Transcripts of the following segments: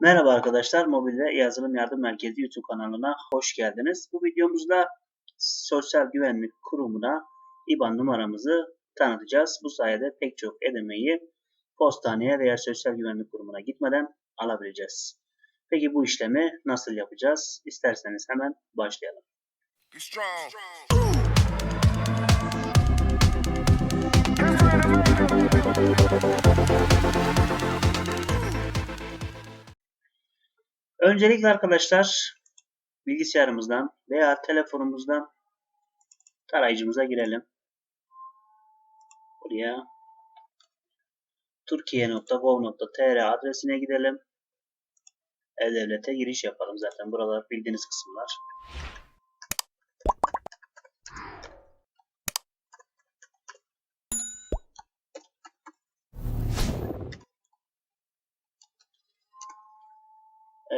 Merhaba arkadaşlar, Mobil ve Yazılım Yardım Merkezi YouTube kanalına hoş geldiniz. Bu videomuzda Sosyal Güvenlik Kurumu'na IBAN numaramızı tanıtacağız. Bu sayede pek çok ödemeyi postaneye veya Sosyal Güvenlik Kurumu'na gitmeden alabileceğiz. Peki bu işlemi nasıl yapacağız? İsterseniz hemen başlayalım. Be strong. Öncelikle arkadaşlar bilgisayarımızdan veya telefonumuzdan tarayıcımıza girelim. Buraya türkiye.gov.tr adresine gidelim. E-Devlet'e giriş yapalım. Zaten buralar bildiğiniz kısımlar.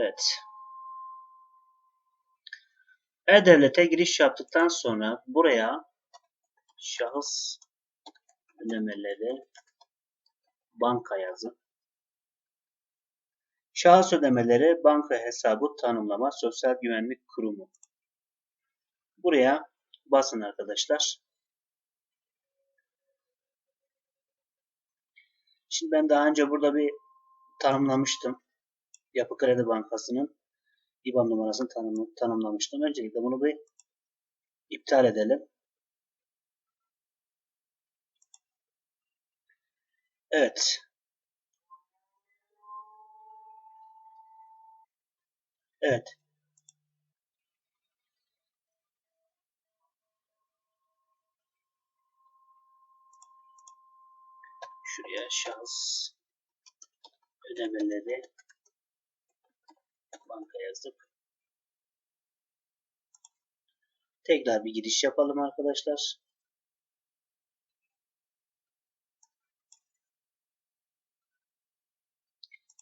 Evet. E-Devlet'e giriş yaptıktan sonra buraya şahıs ödemeleri banka yazın. Şahıs ödemeleri banka hesabı tanımlama Sosyal Güvenlik Kurumu. Buraya basın arkadaşlar. Şimdi ben daha önce burada bir tanımlamıştım. Yapı Kredi Bankası'nın IBAN numarasını tanım, tanımlamıştım. Öncelikle bunu bir iptal edelim. Evet. Evet. Şuraya şahıs ödemeleri banka yazdık. Tekrar bir giriş yapalım arkadaşlar.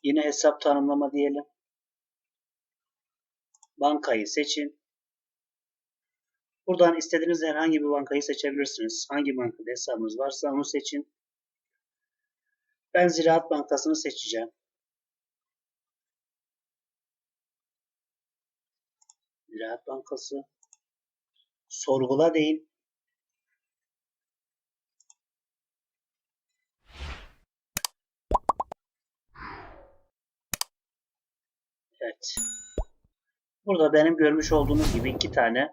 Yine hesap tanımlama diyelim. Bankayı seçin. Buradan istediğiniz herhangi bir bankayı seçebilirsiniz. Hangi bankada hesabınız varsa onu seçin. Ben Ziraat Bankası'nı seçeceğim. Ziraat Bankası. Sorgula deyin. Evet. Burada benim görmüş olduğunuz gibi iki tane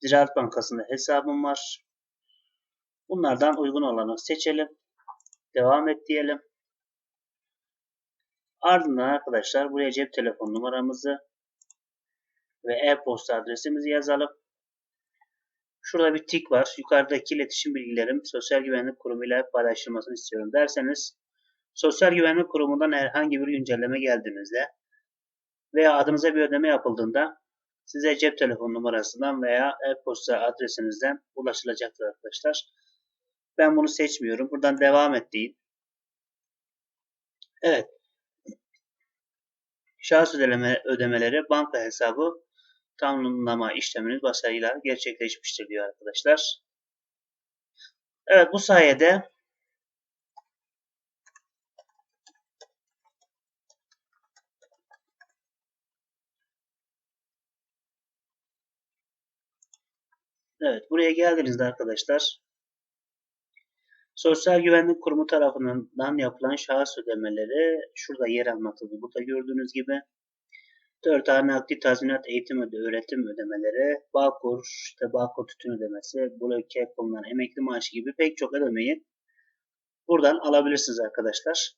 Ziraat Bankası'nda hesabım var. Bunlardan uygun olanı seçelim. Devam et diyelim. Ardından arkadaşlar buraya cep telefon numaramızı ve e-posta adresimizi yazalım. Şurada bir tik var. Yukarıdaki iletişim bilgilerim Sosyal Güvenlik Kurumu ile paylaşılmasını istiyorum derseniz Sosyal Güvenlik Kurumu'ndan herhangi bir güncelleme geldiğinizde veya adınıza bir ödeme yapıldığında size cep telefon numarasından veya e-posta adresinizden ulaşılacaktır arkadaşlar. Ben bunu seçmiyorum. Buradan devam et deyin. Evet. Şahıs ödeme, ödemeleri banka hesabı tamamlama işleminiz başarıyla gerçekleşmiştir diyor arkadaşlar. Evet bu sayede Evet buraya geldiğinizde arkadaşlar Sosyal Güvenlik Kurumu tarafından yapılan şahıs ödemeleri şurada yer almaktadır. Burada gördüğünüz gibi 4 tane aktif tazminat eğitim öde, öğretim ödemeleri, Bağkur, işte Bağkur tütün ödemesi, bloke konulan emekli maaşı gibi pek çok ödemeyi buradan alabilirsiniz arkadaşlar.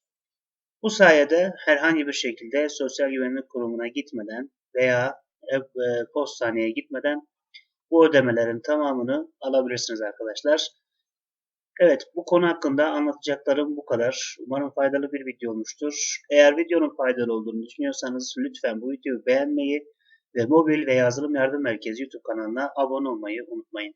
Bu sayede herhangi bir şekilde Sosyal Güvenlik Kurumu'na gitmeden veya e, e, postaneye gitmeden bu ödemelerin tamamını alabilirsiniz arkadaşlar. Evet bu konu hakkında anlatacaklarım bu kadar. Umarım faydalı bir video olmuştur. Eğer videonun faydalı olduğunu düşünüyorsanız lütfen bu videoyu beğenmeyi ve mobil ve yazılım yardım merkezi YouTube kanalına abone olmayı unutmayın.